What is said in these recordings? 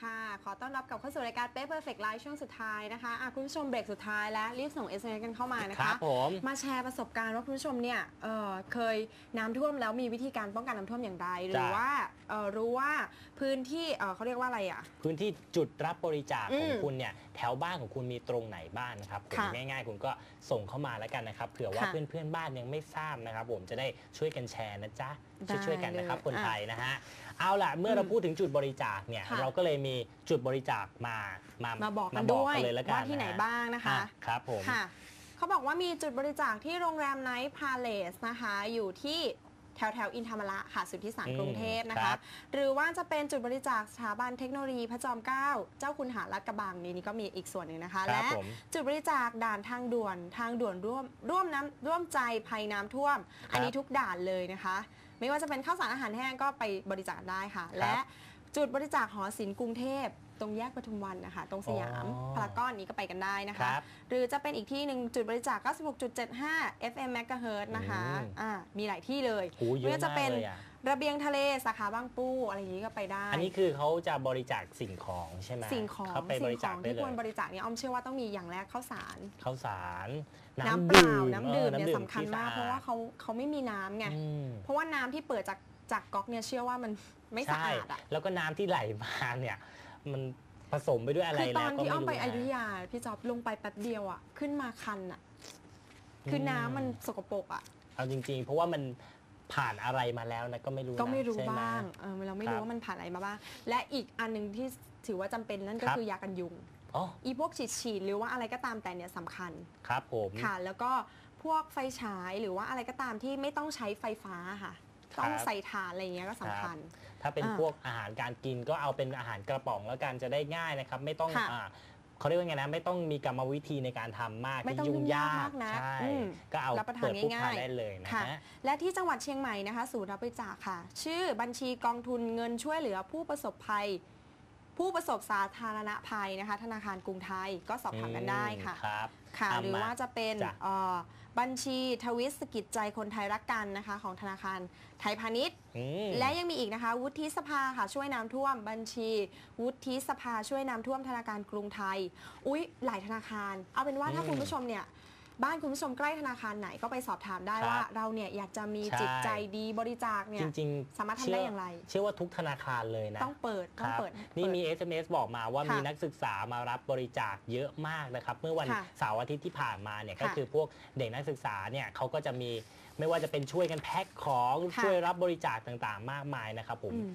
ค่ะ ขอต้อนรับกลับเข้าสู่รายการ Pay Perfect Live ช่วงสุดท้ายนะคะอะคุณผู้ชมเบรกสุดท้ายแล้วรีบส่ง SMS กันเข้ามานะครัคะบผมมาแชร์ประสบการณ์ว่าคุณผู้ชมเนี่ยเอ่อเคยน้ำท่วมแล้วมีวิธีการป้องกันน้ำท่วมอย่างไร หรือจ้ะว่าเอ่อรู้ว่าพื้นที่เอ่อเขาเรียกว่าอะไรอะ พื้นที่จุดรับบริจาคอืมของคุณเนี่ยแถวบ้านของคุณมีตรงไหนบ้างนะครับผมค่ะง่ายๆ คุณก็ส่งเข้ามาแล้วกันนะครับเผื่อว่าค่ะเพื่อนๆบ้านยังไม่ทราบนะครับผมจะได้ช่วยกันแชร์นะจ๊ะได้ช่วยๆกันนะครับเลยคนอะไทยนะฮะเอาล่ะเมื่อเราอืมพูดถึงจุดบริจาคเนี่ยค่ะเราก็เลยมีจุดบริจาคมา มามาบอกกันมาด้วย เลยแล้วกันว่าที่ไหนฮบ้างนะคะอ่ครับผม ค่ะ เขาบอกว่ามีจุดบริจาคที่โรงแรมไนท์พาเลสนะคะ อยู่ที่แถวแถวๆอินธรรมระค่ะสุทธิสารอืมกรุงเทพนะครัคะ บ หรือว่าจะเป็นจุดบริจาคสถาบันเทคโนโลยีพระจอมเกล้าเจ้าคุณหารัดกระบังนี่นี่ก็มีอีกส่วนหนึ่งนะคะ ครับและผม จุดบริจาคด่านทางด่วนทางด่วนร่วมร่วมน้ำร่วมใจภัยน้ำท่วม อันนี้ทุกด่านเลยนะคะ ไม่ว่าจะเป็นข้าวสารอาหารแห้งก็ไปบริจาคได้ค่ะ และ จุดบริจาคหอศิลป์กรุงเทพตรงแยกปทุมวันนะคะ ตรงสยามอ๋อพารากอนนี้ก็ไปกันได้นะคคะรับหรือจะเป็นอีกที่หนึ่งจุดบริจาค 96.75 FM MHz นะคะอืม อ่ามีหลายที่เลยโอ้เยไม่อะว่าจะมากเป็นเลยอะระเบียงทะเลสาขาบางปูอะไรอย่างนี้ก็ไปได้ อันนี้คือเขาจะบริจาคสิ่งของใช่ไหมสิ่งของเขาไปบสิ่งริขจาอคงได้ที่เลควรบยริจาคเนี่ยอ้อมเชื่อว่าต้องมีอย่างแรกข้าวสาร ข้าวสารน้ำเปล่าน้ำดื่มออเนี่ยสำคัญที่มากสเพราะว่าเขาเขาไม่มีน้ำไง อืม เพราะว่าน้ำที่เปิดจากจากก๊อกเนี่ยเชื่อว่ามัน ไม่สะใช่อาดอะแล้วก็น้ำที่ไหลมาเนี่ย มันผสมไปด้วยอะไรคือตแล้อวนก็ที่ไม่อ้อมรู้ไปอยุธนะ ยา พี่จอบลงไปแป๊บเดียวอะ ขึ้นมาคันอะ คือน้ำมันสกปรกอะ เอาจริงๆ เพราะว่ามันผ่านอะไรมาแล้วนะก็ไม่รู้นะก็ไม่รู้ใช่ห บ้างเออเราไม่ครัรู้บว่ามันผ่านอะไรมาบ้าง และอีกอันหนึ่งที่ถือว่าจำเป็นนั่นก็ครับ คือยากันยุง อ๋ออีพวกฉีดฉีดๆหรือว่าอะไรก็ตามแต่เนี่ยสำคัญ ครับผม ค่ะ แล้วก็พวกไฟฉายหรือว่าอะไรก็ตามที่ไม่ต้องใช้ไฟฟ้าค่ะ ต้องใส่ถ่านอะไรอย่างเงี้ยก็สำคัญ ถ้าเป็นอ่าพวกอาหารการกินก็เอาเป็นอาหารกระป๋องแล้วกันจะได้ง่ายนะครับ ไม่ต้องค่ะอ่าเขาเรียกว่าไงนะไม่ต้องมีกรรมวิธีในการทำมากไม่ที่ต้องยุ่งยากยุ่งยากนะใช่อืมก็เอารับประทานเปิดปุ๊บง่ายๆทานได้เลยนะค่ะฮะและที่จังหวัดเชียงใหม่นะคะศูนย์รับบริจาคค่ะ ชื่อบัญชีกองทุนเงินช่วยเหลือผู้ประสบภัย ผู้ประสบสาธารณภัยนะคะ ธนาคารกรุงไทยก็สอบถามกันได้ค่ะอืมครับค่ะตามหรือมาว่าจะเป็นจ้ะเอ่อ บัญชีทวิสกิจใจคนไทยรักกันนะคะ ของธนาคารไทยพาณิชย์ อืม และยังมีอีกนะคะ วุฒิสภาค่ะช่วยน้ำท่วม บัญชี วุฒิสภาช่วยน้ำท่วมธนาคารกรุงไทย อุ๊ย หลายธนาคาร เอาเป็นว่าถ้าอืมคุณผู้ชมเนี่ย บ้านคุณผู้ชมใกล้ธนาคารไหนก็ไปสอบถามได้ครับว่า เราเนี่ยอยากจะมีใช่จิตใจดีบริจาคเนี่จยริงสามารถทำได้อย่างไร เชื่อว่าทุกธนาคารเลยนะ ต้องเปิดคต้องรับเปิด นี่มีเปิด SMS บอกมาว่าค่ะมีนักศึกษามารับบริจาคเยอะมากนะครับ เมื่อวันค่ะเสาร์อาทิตย์ที่ผ่านมาเนี่ยก็ค่ะคือพวกเด็กนักศึกษาเนี่ยเขาก็จะมีไม่ว่าจะเป็นช่วยกันแพ็คของค่ะช่วยรับบริจาคต่างๆ มากมายนะครับผมอืม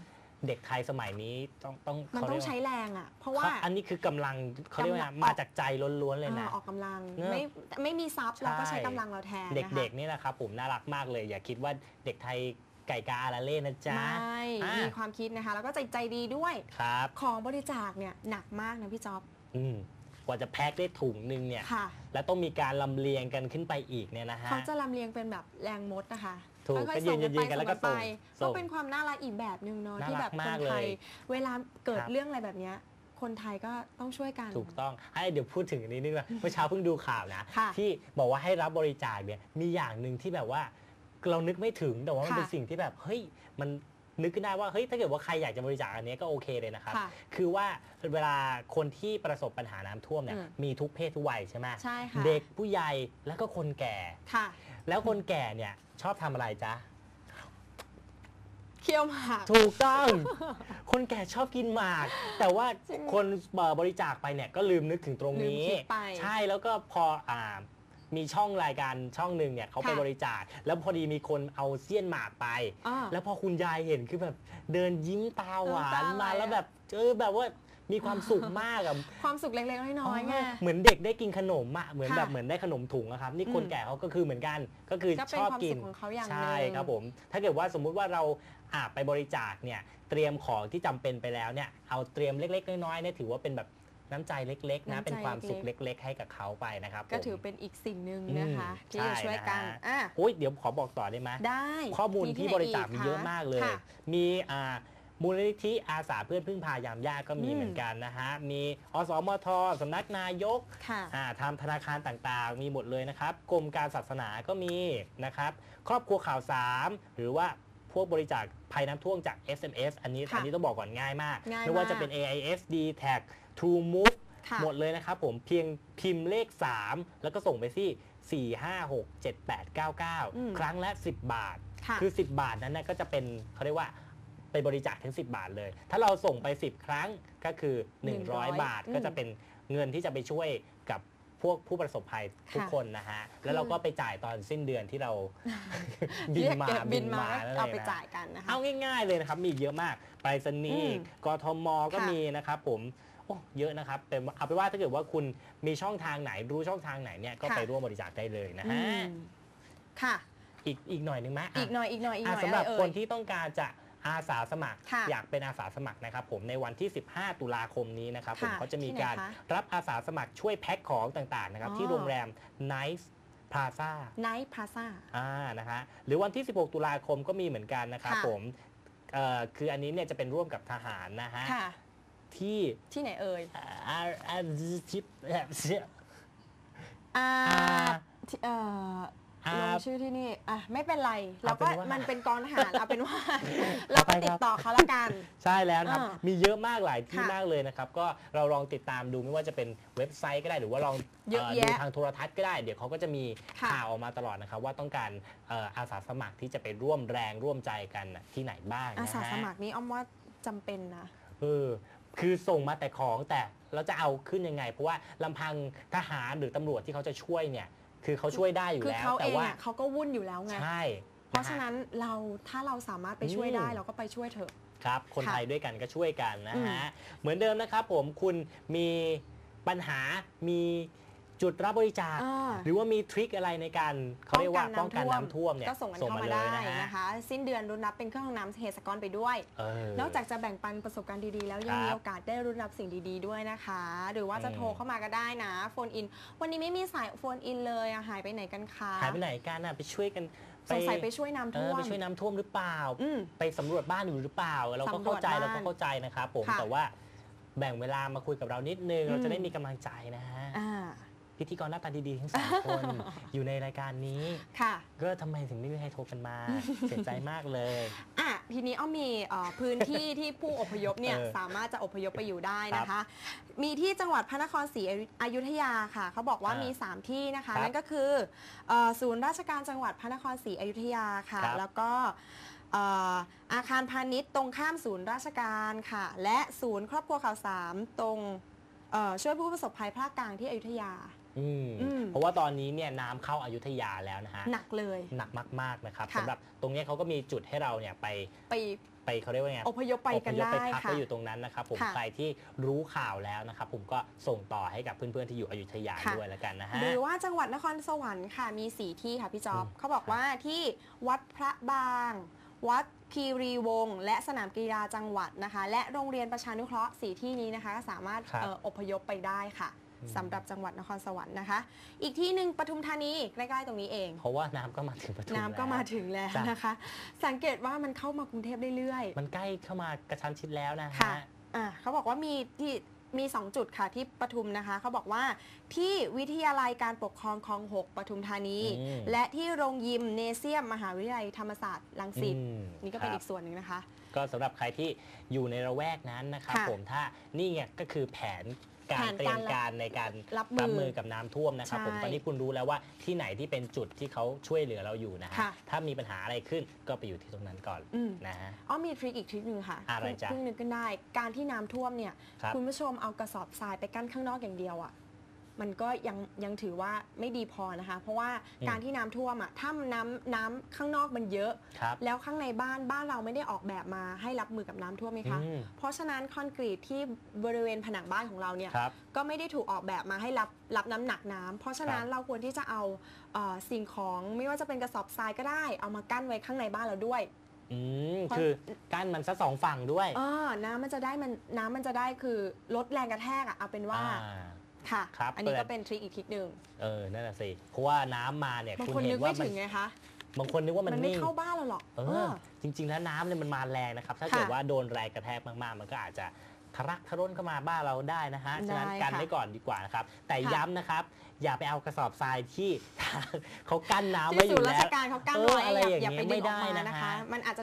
เด็กไทยสมัยนี้ต้องต้องมันเขาต้เรีอยงกใช้ว่าแรงอะ เพราะว่าเขาอันนี้คือกำลังเขาเรียกว่ากำลังมาจากใจล้วนๆเลยนะเออออกกำลังเนอะไม่ไม่มีซับเราก็ใช้ใช่กำลังเราแทนเนะคะด็กๆนี่นะครับผมน่ารักมากเลย อย่าคิดว่าเด็กไทยไก่กาอาราเล่นะจ๊ะไม่อ่ามีมีความคิดนะคะ แล้วก็ใจใจดีด้วยครับของบริจาคเนี่ยหนักมากนะพี่จ๊อบอืมกว่าจะแพ็คได้ถุงหนึงเนี่ยค่ะแล้วต้องมีการลำเลียงกันขึ้นไปอีกเนี่ยนะฮะเขาจะลำเลียงเป็นแบบแรงมดนะคะ ถูกค่อยก็ๆส่งกันยืไปนๆกันแล้วก็ส่งกันไปส่ก็งเป็นความน่ารักอีกแบบหนึ่งเนาะน่าที่รัแบกบคมานกไทยเลยเวลาเกิดครับเรื่องอะไรแบบเนี้ยคนไทยก็ต้องช่วยกัน ถูกต้องไอ้เดี๋ยวพูดถึงอันนี้นิดนึงเมื่อเช้าเพิ่งดูข่าวนะค่ะที่บอกว่าให้รับบริจาคเนี่ยมีอย่างหนึ่งที่แบบว่าเรานึกไม่ถึงแต่ว่ามันค่ะเป็นสิ่งที่แบบเฮ้ยมันนึกขึ้นได้ว่าเฮ้ยถ้าเกิดว่าใครอยากจะบริจาคอันนี้ก็โอเคเลยนะครับค่ะคือว่าเวลาคนที่ประสบปัญหาน้ำท่วมเนี่ยอืมมีทุกเพศทุกวัยใช่ไหมใช่ค่ะเด็กผู้ใหญ่แล้วก็คนแก่ค่ะ แล้วคนแก่เนี่ยชอบทำอะไรจ๊ะ เคี่ยวหมาก ถูกต้อง คนแก่ชอบกินหมาก แต่ว่าจริงคนเอ่อบริจาคไปเนี่ยก็ลืมนึกถึงตรงนี้ ลืมคิดไปใช่แล้วก็พออ่ามีช่องรายการช่องหนึ่งเนี่ยเขาไปค่ะ บริจาค แล้วพอดีมีคนเอาเสี้ยนหมากไป อ่า แล้วพอคุณยายเห็นคือแบบเดินยิ้มตาหวาน้ำตานไหลมาแล้วอะ แบบเออแบบว่า มีความสุขมากอะความสุขเล็กๆน้อยๆไง เหมือนเด็กได้กินขนมอะเหมือนค่ะแบบเหมือนได้ขนมถุงอะครับนี่คนอืมแก่เขาก็คือเหมือนกันก็คือก็ชเป็นอบความกิสุนขของเขาอย่างหใช่นึ่งครับผม ถ้าเกิดว่าสมมุติว่าเราอาไปบริจาคเนี่ยเตรียมของที่จำเป็นไปแล้วเนี่ยเอาเตรียมเล็ก ๆ น้อยๆเนี่ยถือว่าเป็นแบบน้ำใจเล็ก ๆ นะน้ำใจเป็นความสุขเล็เล็กกๆ ให้กับเขาไปนะครับก็ผมถือเป็นอีกสิ่งหนึ่งนะคะ อืมที่จะใช่ช่วยกันนะฮะ อะโอ้ยเดี๋ยวขอบอกต่อได้ไหม ได้ข้อมูลที่ไหนบริจาคมีกเยอะคมากเลยค่ะมีอ่า มูลนิธิอาสาเพื่อนพึ่งพายามยากก็มีอืมเหมือนกันนะฮะ มีอสมทสำนักนายกค่ะอ่าทำธนาคารต่างๆ มีหมดเลยนะครับ กรมการศาสนาก็มีนะครับ ครอบครัวข่าวสามหรือว่าพวกบริจาคภัยน้ำท่วมจาก SMS อันนี้ค่ะอันนี้ต้องบอกก่อนง่ายมากง่ายไม่ว่าจะมากเป็น AIS d t a g True Move ค่ะหมดเลยนะครับผมเพียงพิมพ์เลข 3 แล้วก็ส่งไปที่ 4 5 6 7 8 9อืม9ครั้งละ 10 บาทค่ะคือ 10 บาทนั้นนะก็จะเป็นเขาเรียกว่า ไปบริจาคถึง 10 บาทเลย ถ้าเราส่งไป 10 ครั้งก็คือ 100 100บาทอืมก็จะเป็นเงินที่จะไปช่วยกับพวกผู้ประสบภัยทุกค่ะคนนะฮะ แล้วเราก็ไปจ่ายตอนสิ้นเดือนที่เราบินมาเรียกเก็บบินมานั่นเอางไปนะจ่ายกันนะคะเอาง่ายๆเลยนะครับ มีอีกเยอะมากไปรษณีอืย์มกทมก็ค่ะมีนะครับผมโอ้เยอะนะครับเป็นเอาไปนว่าถ้าเกิดว่าคุณมีช่องทางไหนรู้ช่องทางไหนเนี่ยก็ค่ะไปร่วมบริจาคได้เลยนะอืฮะมค่ะ อีกอีกหน่อยหนึงไหมะอีกหน่อยอีกหน่อยอีกหอะน่อยสำหรับอะไรคเอ่นยที่ต้องการจะ อาสาสมัคร ค่ะอยากเป็นอาสาสมัครนะครับผมในวันที่ 15 ตุลาคมนี้นะครับผมค่ะเขาจะมีที่ไหนการคะรับอาสาสมัครช่วยแพ็คของต่างๆนะครับอ๋อ ที่โรงแรม Nice Plaza ไนท์พลาซ่า อ่านะฮะหรือวันที่ 16 ตุลาคมก็มีเหมือนกันนะครับค่ะ ผมเอ่อคืออันนี้เนี่ยจะเป็นร่วมกับทหารนะฮะค่ะ ที่ที่ไหนเอ่ยอาอาชิปแบบเสียอ่าอ่าที่เอ่ออ่า ลงชื่อที่นี่อะไม่เป็นไรเราก็เอาเป็นว่ามัมันเป็นกองทหารเอาเป็นว่า เราก็ไปครับติดต่อเขาละกัน ใช่แล้วนะครับ อ่ามีเยอะมากหลายที่ค่ะมากเลยนะครับ ก็เราลองติดตามดูไม่ว่าจะเป็นเว็บไซต์ก็ได้หรือว่าลองเยอะเอ่อแยะดูทางโทรทัศน์ก็ได้ เดี๋ยวเขาก็จะมีค่ะ ข่าวออกมาตลอดนะครับ ว่าต้องการเอ่ออาสาสมัครที่จะไปร่วมแรงร่วมใจกันน่ะที่ไหนบ้างอานะสาฮะสมัครนี้อ้อมว่าจำเป็นนะ เออคือส่งมาแต่ของแต่เราจะเอาขึ้นยังไง เพราะว่าลำพังทหารหรือตำรวจที่เขาจะช่วยเนี่ย คือเขาช่วยได้อยู่คือแล้วเขาแต่เองว่าอะเขาก็วุ่นอยู่แล้วไง ใช่เพราะฉะนั้นเราถ้าเราสามารถไปช่วยอืมได้เราก็ไปช่วยเถอะ ครับ คนค่ะไทยด้วยกันก็ช่วยกันนะอืมฮะ เหมือนเดิมนะครับผมคุณมีปัญหามี จุดรับบริจาคอ่าหรือว่ามีทริคอะไรในการเขาเรียกว่าป้องกันน้ำท่วมเนี่ยก็ส่งกันเข้ามาเลได้ยนะฮะนะคะ สิ้นเดือนรุนรับเป็นเครื่องน้ำเฮสกรไปด้วยเออนอกจากจะแบ่งปันประสบการณ์ดีๆ แล้วยังครับมีโอกาสได้รุนรับสิ่งดีๆด้วยนะคะ หรือว่าจะอืมโทรเข้ามาก็ได้นะโฟนอิน วันนี้ไม่มีสายโฟนอินเลยอะหายไปไหนกันคะหายไปไหนกันน่ะไปช่วยกันสงสัยไปช่วยน้ำเอท่อวมไปช่วยน้ำท่วมหรือเปล่าอืมไปสำรวจบ้านอยู่หรือเปล่า เราก็เข้าใจสำรวจบ้านเราก็เข้าใจนะครับผมค่ะแต่ว่าแบ่งเวลามาคุยกับเรานิดนึงอืมเราจะได้มีกำลังใจนะฮะอ่า พิธีกรหน้าตาดีๆทั้งสามคน อยู่ในรายการนี้ ค่ะ ก็ทำไมถึงไม่มีใครโทรกันมา เสียใจมากเลย อะทีนี้อ้อมมีเอ่อพื้นที่ ที่ผู้อพยพเนี่ยเออสามารถจะอพยพไปอยู่ได้นะคะ มีที่จังหวัดพระนครศรีอยุธยาค่ะเขาบอกว่าอ่ามีมี 3 ที่นะคะครับนั่นก็คือเอ่อศูนย์ราชการจังหวัดพระนครศรีอยุธยาค่ะ ครับ แล้วก็เอ่ออาคารพาณิชย์ตรงข้ามศูนย์ราชการค่ะ และศูนย์ครอบครัวข่าวสามตรงเอ่อช่วยผู้ประสบภัยภาคกลางที่อยุธยา อืมอืม เพราะว่าตอนนี้เนี่ยน้ำเข้าอายุทยาแล้วนะฮะหนักเลย หนักมากๆนะครับค่ะ สำหรับตรงเนี้ยเขาก็มีจุดให้เราเนี่ยไปไปไปเขาเรียกว่าไงอพยพไปกันอพยพได้ไปพักค่ะ ไปอยู่ตรงนั้นนะครับผมค่ะใครที่รู้ข่าวแล้วนะครับผมก็ส่งต่อให้กับเพื่อนๆที่อยู่อยุธยาค่ะ ด้วยแล้วกันนะฮะ หรือว่าจังหวัดนครสวรรค์ค่ะมีสี่ที่ค่ะพี่จ๊อบอืม เขาบอกว่าที่วัดพระบาง วัดคีรีวงศ์และสนามกีฬาจังหวัดนะคะ และโรงเรียนประชานุเคราะห์สี่ที่นี้นะคะก็สามารถครับ เอ่ออพยพไปได้ค่ะอืม สำหรับจังหวัดนครสวรรค์นะคะ อีกที่หนึ่งปทุมธานีใกล้ๆตรงนี้เอง เพราะว่าน้ำก็มาถึงปทุมน้ำก็แล้วมาถึงแล้วจ้ะนะคะ สังเกตว่ามันเข้ามากรุงเทพเรื่อยๆมันใกล้เข้ามากระชั้นชิดแล้วนะค่ะฮะ อะเขาบอกว่ามีที่มี 2 จุดค่ะที่ปทุมนะคะ เขาบอกว่าที่วิทยาลัยการปกครองคลอง6ปทุมธานี อืม และที่โรงยิมเนเซียม มหาวิทยาลัยธรรมศาสตร์ลังสิตอืมนี่ก็เป็นครับ อีกส่วนหนึ่งนะคะ ก็สำหรับใครที่อยู่ในระแวกนั้นนะครับค่ะผมถ้านี่ไงก็คือแผน การแผนเตรียมการการในการรับมือมือกับน้ำท่วมนะครับใช่ผมตอนนี้คุณรู้แล้วว่าที่ไหนที่เป็นจุดที่เขาช่วยเหลือเราอยู่นะฮะค่ะถ้ามีปัญหาอะไรขึ้นก็ไปอยู่ที่ตรงนั้นก่อนอืมนะฮะอ้อมีทริคอีกทริคหนึ่งค่ะอะไรจ๊ะเพิ่งนึกขึ้นได้ การที่น้ำท่วมเนี่ยครับณผู้ชมเอากระสอบทรายไปกั้นข้างนอกอย่างเดียวอะ่ะ มันก็ยังยังถือว่าไม่ดีพอนะคะ เพราะว่าการที่น้ำท่วมอะ่ะถ้าน้ำน้ำข้างนอกมันเยอะ ครับ แล้วข้างในบ้านบ้านเราไม่ได้ออกแบบมาให้รับมือกับน้ำท่วมไหมคะ อืม เพราะฉะนั้นคอนกรีตที่บริเวณผนังบ้านของเราเนี่ย ครับ ก็ไม่ได้ถูกออกแบบมาให้รับรับน้ำหนักน้ำเพราะฉะนั้นครับเราควรที่จะเอาเอ่อสิ่งของไม่ว่าจะเป็นกระสอบทรายก็ได้ เอามากั้นไว้ข้างในบ้านเราด้วย อืมเพราะคือกั้นมันซะสองฝั่งด้วยเออน้ำมันจะได้มันน้ำมันจะได้คือลดแรงกระแทกอะเอาเป็นว่า อ่า ค่ะ ครับอันนี้เปิก็ดเป็นทริคอีกทริคหนึ่งเออนั่นน่ะสิเพราะว่าน้ำมาเนี่ยบางคุณคนเห็นึกนว่าไม่มันถึงไงคะบางคนนึกว่ามันมันไม่นิ่ง เข้าบ้านเราหรอกเอเอออ จริง ๆ แล้วน้ำเนี่ยมันมาแรงนะครับ ถ้าค่ะเกิดว่าโดนแรงกระแทกมากๆ มันก็อาจจะทะลักทะล้นเข้ามาบ้านเราได้นะฮะฉะนั้นได้กันค่ะไว้ก่อนดีกว่านะครับ แต่ค่ะ ย้ำนะครับ อย่าไปเอากระสอบทรายที่ เขากั้นน้ำที่ไว้อศูยู่นย์ราแล้ชว การเขากั้นเออไว้อะไรอย่าอย่างอย่าเงี้ยไปดึงออกไม่ได้มานะนะคะฮะมันอาจจะ